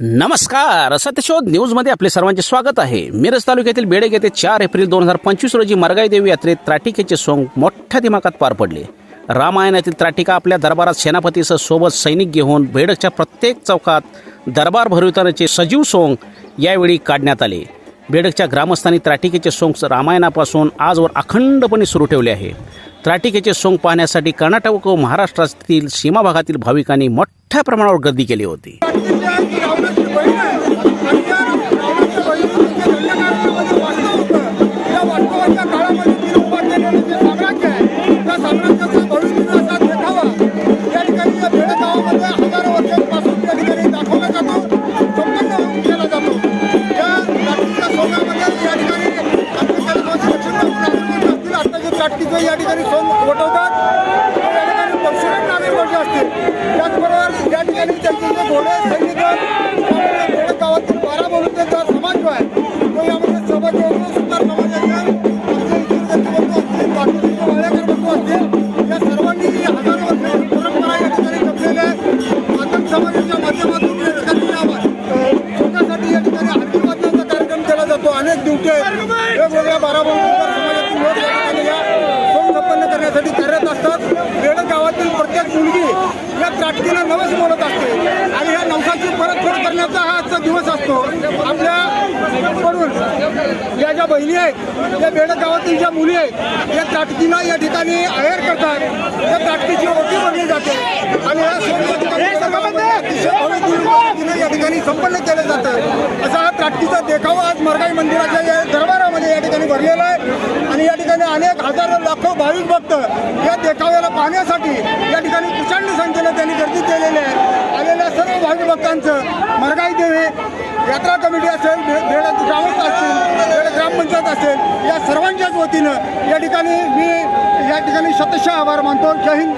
नमस्कार सत्यशोध न्यूजमध्ये आपले सर्वांचे स्वागत आहे. मिरज तालुक्यातील बेडग येथे चार एप्रिल दोन हजार पंचवीस रोजी मरगाई देवी यात्रेत त्राटिकेचे सोंग मोठ्या दिमागात पार पडले. रामायणातील त्राटिका आपल्या दरबारात सेनापतीसह सोबत सैनिक घेऊन बेडकच्या प्रत्येक चौकात दरबार भरवितानाचे सजीव सोंग यावेळी काढण्यात आले. बेडकच्या ग्रामस्थांनी त्राटिकेचे सोंग रामायणापासून आजवर अखंडपणे सुरू ठेवले आहे. त्राटिकेचे सोंग पाहण्यासाठी कर्नाटक व महाराष्ट्रातील सीमा भागातील भाविकांनी मोठ्या प्रमाणावर गर्दी केली होती. या ठिकाणी सोंग वटवतात या ठिकाणी परशुराम नामे मोठे असतील. त्याचबरोबर या ठिकाणी त्यांचे जे घोडे अनेक दिवटे वेगवेगळ्या बारा बोलूचा समाजातील लोक या. सोंग संपन्न करण्यासाठी कार्यरत असतात. बेडक गावातील प्रत्येक मुलगी या त्राटकीला नवस बोलत असते. आणि या नवसाची परतफेड करण्याचा हा आजचा दिवस असतो. आपल्या कडून या ज्या बहिणी आहेत या बेड गावातील ज्या मुली आहेत या त्राटकीला या ठिकाणी अहेर करतात. या त्राटकीची ओटी बनली जाते. आणि या सोंग अतिशय भव्य या ठिकाणी संपन्न केलं जातं असा देखावा आज मरगाई मंदिराच्या या दरबारामध्ये या ठिकाणी भरलेला आहे. आणि या ठिकाणी अनेक हजारो लाखो भाविक भक्त या देखाव्याला पाहण्यासाठी या ठिकाणी प्रचंड संख्येनं त्यांनी गर्दी केलेली आहे. आलेल्या सर्व भाविक भक्तांचं मरगाई देवी यात्रा कमिटी असेल भे- ग्रामस्थ असतील ग्रामपंचायत असेल या सर्वांच्याच वतीनं या ठिकाणी मी या ठिकाणी शतशः आभार मानतो. जय हिंद.